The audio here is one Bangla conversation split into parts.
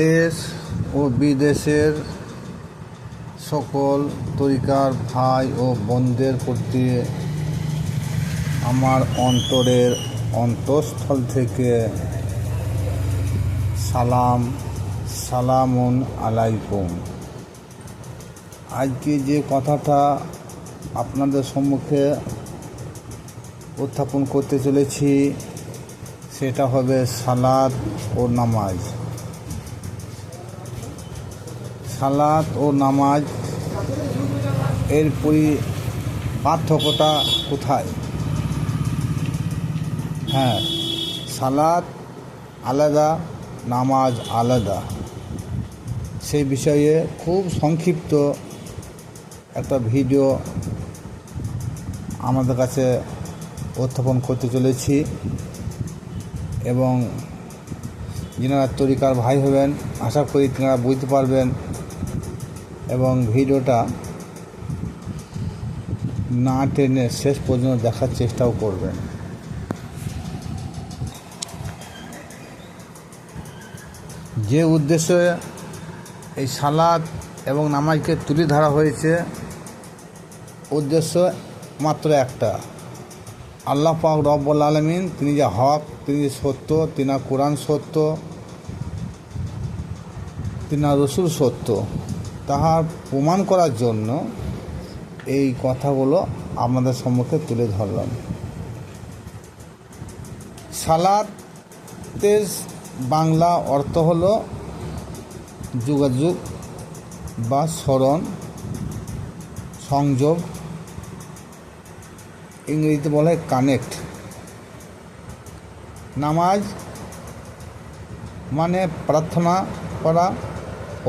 দেশ ও বিদেশের সকল তরিকার ভাই ও বোনদের প্রতি আমার অন্তরের অন্তঃস্থল থেকে সালাম, সালামুন আলাইকুম। আজকে যে কথাটা আপনাদের সম্মুখে উত্থাপন করতে চলেছি, সেটা হবে সালাদ ও নামাজ। সালাত ও নামাজ এর পরি পার্থক্যটা কোথায়? হ্যাঁ সালাত আলাদা, নামাজ আলাদা। সেই বিষয়ে খুব সংক্ষিপ্ত একটা ভিডিও আমাদের কাছে উত্থাপন করতে চলেছি এবং যিনারা তরিকার ভাই হবেন, আশা করি তেনারা বুঝতে পারবেন এবং ভিডিওটা না টেনে শেষ পর্যন্ত দেখার চেষ্টাও করবেন। যে উদ্দেশ্যে এই সালাদ এবং নামাজকে তুলে ধরা হয়েছে, উদ্দেশ্য মাত্র একটা। আল্লাহ পাক রব্বুল আলমিন, তিনি যে হক, তিনি যে সত্য তিনার কোরআন সত্য তিনার রসুল সত্য। তাহার প্রমাণ করার জন্য এই কথাগুলো আপনাদের সম্মুখে তুলে ধরলাম। সালাতের বাংলা অর্থ হলো যোগাযোগ বা স্মরণ, সংযোগ, ইংরেজিতে বলা হয় কানেক্ট। নামাজ মানে প্রার্থনা করা,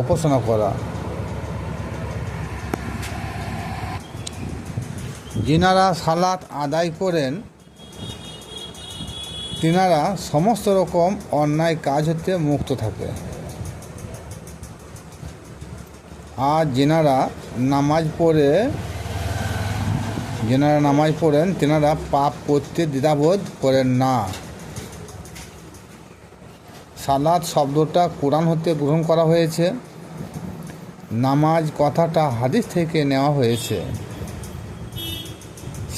উপাসনা করা। যিনারা সালাত আদায় করেন, তিনারা সমস্ত রকম অন্যায় কাজ হতে মুক্ত থাকে। আর যেনারা নামাজ পড়ে, যেনারা নামাজ পড়েন, তেনারা পাপ করতে দ্বিধাবোধ করেন না। সালাদ শব্দটা কোরআন হতে গ্রহণ করা হয়েছে। নামাজ কথাটা হাদিস থেকে নেওয়া হয়েছে।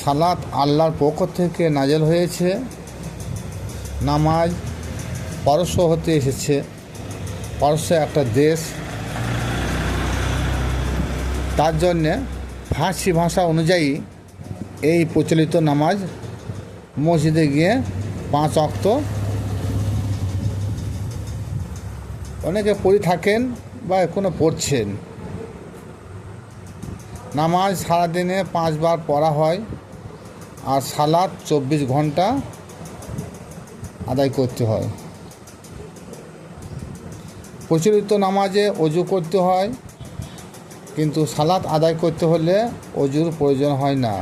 সালাত আল্লাহর পক্ষ থেকে নাজেল হয়েছে। নামাজ পারস্য হতে এসেছে। পারস্য একটা দেশ। তার জন্যে ফার্সি ভাষা অনুযায়ী এই প্রচলিত নামাজ মসজিদে গিয়ে পাঁচ অক্ত অনেকে পড়ে থাকেন বা এখনও পড়ছেন। নামাজ সারাদিনে পাঁচবার পড়া হয়। আর সালাদ চব্বিশ ঘণ্টা আদায় করতে হয়। প্রচলিত নামাজে অজু করতে হয়, কিন্তু সালাত আদায় করতে হলে অজুর প্রয়োজন হয় না।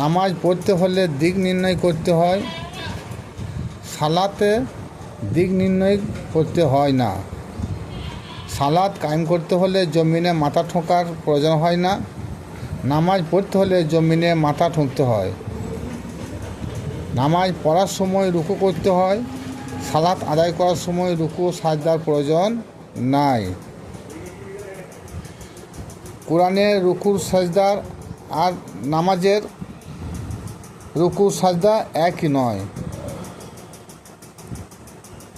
নামাজ পড়তে হলে দিক নির্ণয় করতে হয়, সালাতে দিক নির্ণয় করতে হয় না। সালাদ কায়েম করতে হলে জমিনে মাথা ঠোকার প্রয়োজন হয় না। নামাজ পড়তে হলে জমিনে মাথা ঠুকতে হয়। নামাজ পড়ার সময় রুকু করতে হয়। সালাত আদায় করার সময় রুকু সাজদার প্রয়োজন নাই। কোরআনের রুকুর সাজদার আর নামাজের রুকু সাজদা একই নয়।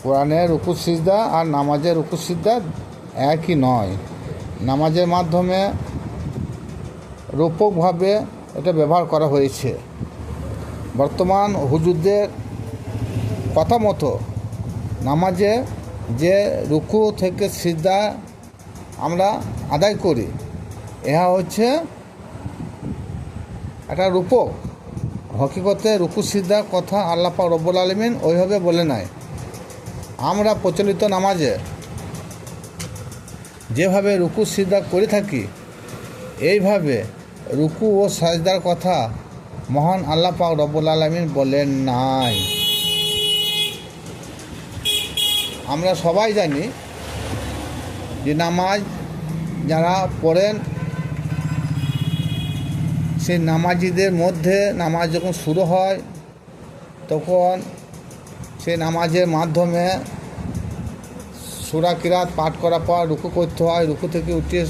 কোরআনের রুকু সিজদা আর নামাজের রুকু সিজদা একই নয়। নামাজের মাধ্যমে রূপকভাবে এটা ব্যবহার করা হয়েছে। বর্তমান হুজুরদের কথা মতো নামাজে যে রুকু থেকে সিদ্ধা আমরা আদায় করি ইহা হচ্ছে একটা রূপক। হকিকতে রুকু সিদ্ধার কথা আল্লাপা রব্বুল আলমিন ওইভাবে বলে নাই। আমরা প্রচলিত নামাজে যেভাবে রুকু সিদ্ধা করে থাকি, এইভাবে রুকু ও সাজদার কথা মহান আল্লাহ পাক রব্বুল আলমিন বলেন নাই। আমরা সবাই জানি যে নামাজ যারা পড়েন, সেই নামাজিদের মধ্যে নামাজ যখন শুরু হয়, তখন সেই নামাজের মাধ্যমে সুরা কিরাত পাঠ করার পর রুকু করতে হয়, রুকু থেকে উঠে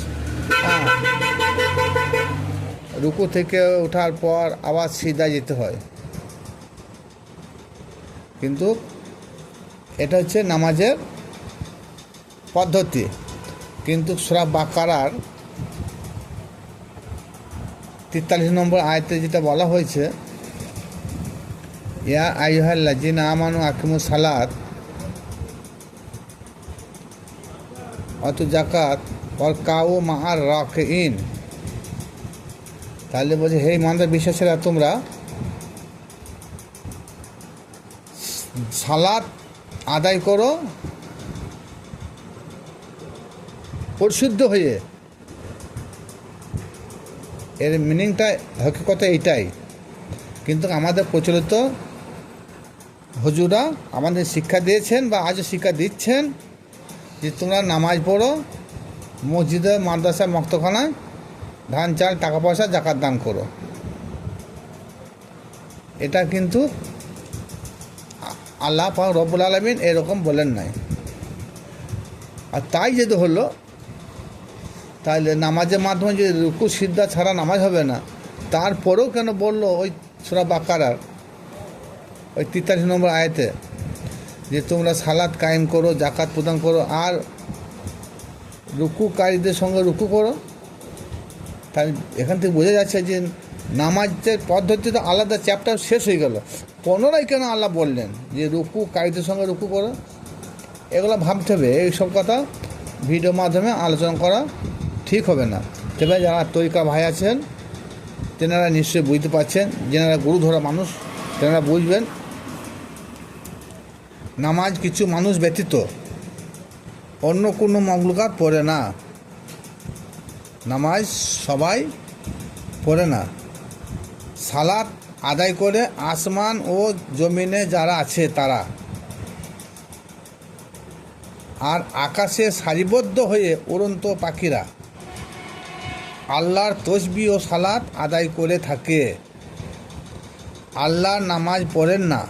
রুকু থেকে ওঠার পর আবার সিধা যেতে হয়। কিন্তু এটা হচ্ছে নামাজের পদ্ধতি। কিন্তু সুরা বাকারার তেতাল্লিশ নম্বর আয়তে যেটা বলা হয়েছে, ইয়া আইহাল্লাজিন আমানু আকিমু সালাত, অত জাকাত অর কাউ মাহার রক ইন তাহলে বলছে হে ইমানদার বিশ্বাসীরা তোমরা সালাদ আদায় করো পরিশুদ্ধ হয়ে। এর মিনিংটা হকিকত এইটাই। কিন্তু আমাদের প্রচলিত হুজুরা আমাদের শিক্ষা দিয়েছেন বা আজও শিক্ষা দিচ্ছেন যে তোমরা নামাজ পড়ো, মসজিদে মাদ্রাসা মক্তখানায় ধান চাল টাকা পয়সা জাকাত দান করো। এটা কিন্তু আল্লাহ পাক রব্বুল আলমিন এরকম বলেন নাই। আর তাই যদি হলো তাহলে নামাজের মাধ্যমে যদি রুকু, সিদ্ধা ছাড়া নামাজ হবে না, তারপরেও কেন বলল ওই সুরা বাকারার, ওই তেতাল্লিশ নম্বর আয়তে, যে তোমরা সালাদ কায়েম করো, জাকাত প্রদান করো, আর রুকুকারীদের সঙ্গে রুকু করো? তাই এখান থেকে বোঝা যাচ্ছে যে নামাজের পদ্ধতি তো আলাদা চ্যাপ্টার শেষ হয়ে গেল। পুনরায় কেন আল্লাহ বললেন যে রুকু, কারীদের সঙ্গে রুকু করো? এগুলো ভাবতে হবে এইসব কথা ভিডিও মাধ্যমে আলোচনা করা ঠিক হবে না। তবে যারা তৈকা ভাই আছেন, তেনারা নিশ্চয়ই বুঝতে পারছেন, যেনারা গুরু ধরা মানুষ, তেনারা বুঝবেন। নামাজ কিছু মানুষ ব্যতীত অন্য কোনো মগলুকাত পড়ে না। নামাজ সবাই পড়ে না। সালাত আদায় করে আসমান ও জমিনে যারা আছে তারা। আর আকাশে সারিবদ্ধ হয়ে উড়ন্ত পাখিরা। আল্লাহর তসবি ও সালাত আদায় করে থাকে। আল্লাহর নামাজ পড়েন না।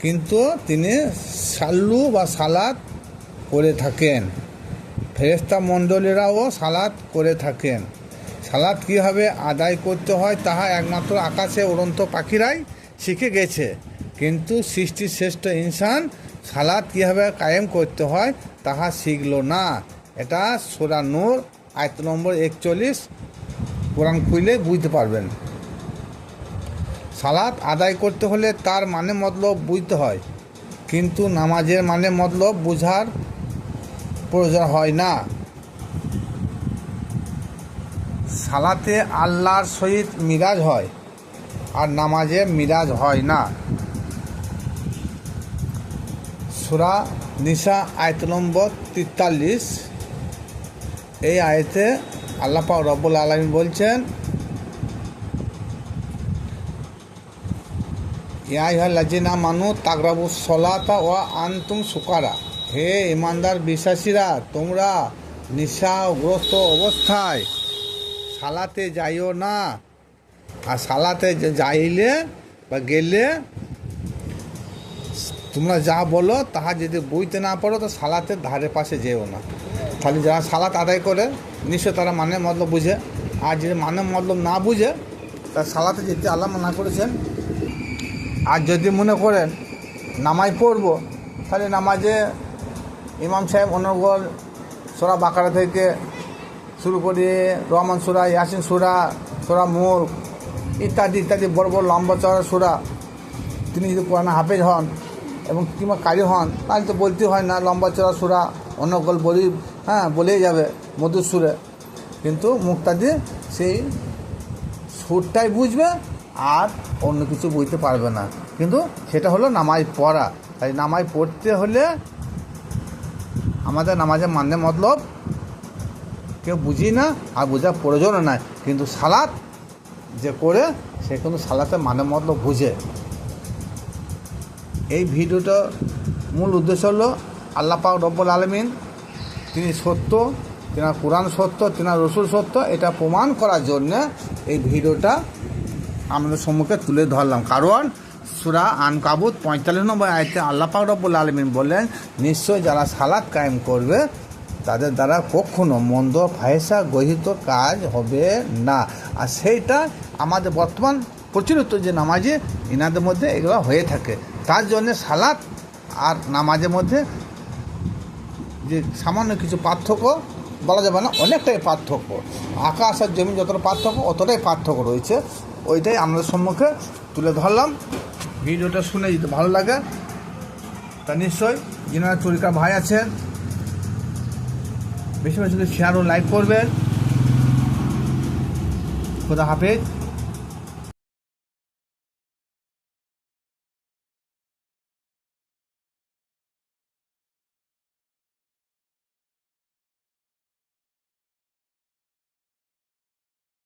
কিন্তু তিনি সাল্লু বা সালাত করে থাকেন। ফেরেস্তা মণ্ডলীরাও সালাত করে থাকেন। সালাত কীভাবে আদায় করতে হয় তাহা একমাত্র আকাশে উড়ন্ত পাখিরাই শিখে গেছে। কিন্তু সৃষ্টির শ্রেষ্ঠ ইনসান সালাত কীভাবে কায়েম করতে হয় তাহা শিখল না। এটা সোরা নূর, আয়ত নম্বর একচল্লিশ, কোরআন খুলে বুঝতে পারবেন। সালাত আদায় করতে হলে তার মানে মতলব বুঝতে হয়। কিন্তু নামাজের মানে মতলব বোঝার প্রয়োজন হয় না। সালাতে আল্লাহর সহিত মিরাজ হয় আর নামাজে মিরাজ হয় না। সুরা নিশা আয়ত নম্বর তেতাল্লিশ। এই আয়তে আল্লাপা রব্বুল আলমী বলছেন ইয়াইহাল্লাজিনা মানু, তাগরাবু সলাতা ও আনতুম সুকারা। হে ইমানদার বিশ্বাসীরা, তোমরা নিশাগ্রস্ত অবস্থায় সালাতে যাইও না। আর সালাতে যাইলে বা গেলে তোমরা যা বলো, তাহা যদি বুঝতে না পারো, তো সালাতের ধারে পাশে যেও না। তাহলে যারা সালাত আদায় করে, নিশ্চয় তারা মানে মতলব বুঝে। আর যদি মানে মতলব না বুঝে তার সালাতে যেতে আল্লাহ মানা করেছেন আর যদি মনে করেন নামাজ পড়ব, তাহলে নামাজে ইমাম সাহেব অনর্গল সোরা বাকারা থেকে শুরু করে রহমান সুরা, ইয়াসিন সুরা, সোরা মুল ইত্যাদি ইত্যাদি বড় বড় লম্বা চড়া সুরা তিনি যদি কোরআন হাফেজ হন এবং কিংবা কারি হন, তাহলে তো বলতে হয় না লম্বা চড়া সুরা অনর্গল বলি হ্যাঁ বলেই যাবে মধুর সুরে। কিন্তু মুক্তাদি সেই সুরটাই বুঝবে আর অন্য কিছু বুঝতে পারবে না। কিন্তু সেটা হলো নামাজ পড়া। তাই নামাজ পড়তে হলে আমাদের নামাজের মানে মতলব কেউ বুঝি না আর বোঝার প্রয়োজনও নাই। কিন্তু সালাত যে করে, সে কিন্তু সালাতের মানে মতলব বুঝে। এই ভিডিওটা মূল উদ্দেশ্য হলো আল্লাহ পাক রব্বুল আলমিন তিনি সত্য, তেনার কোরআন সত্য, তেনার রসুল সত্য, এটা প্রমাণ করার জন্য এই ভিডিওটা আমাদের সম্মুখে তুলে ধরলাম। কারণ সুরা আনকাবুত পঁয়তাল্লিশ নম্বর আয়তে আল্লাহ রব্বুল আলমিন বললেন, নিশ্চয় যারা সালাদ কায়েম করবে, তাদের দ্বারা কখনো মন্দ ফায়সা গহিত কাজ হবে না। আর সেইটা আমাদের বর্তমান প্রচলিত যে নামাজে ইনাদের মধ্যে এগুলো হয়ে থাকে। তার জন্যে সালাদ আর নামাজের মধ্যে যে সামান্য কিছু পার্থক্য বলা যাবে না, অনেকটাই পার্থক্য। আকাশ আর জমি যতটা পার্থক্য, অতটাই পার্থক্য রয়েছে। ওইটাই আমাদের সম্মুখে তুলে ধরলাম। ভিডিওটা শুনে যদি ভালো লাগে, তা নিশ্চয়ই যিনারা চরিকা ভাই আছেন, বেশি বেশি শেয়ার ও লাইক করবেন। খোদা হাফেজ।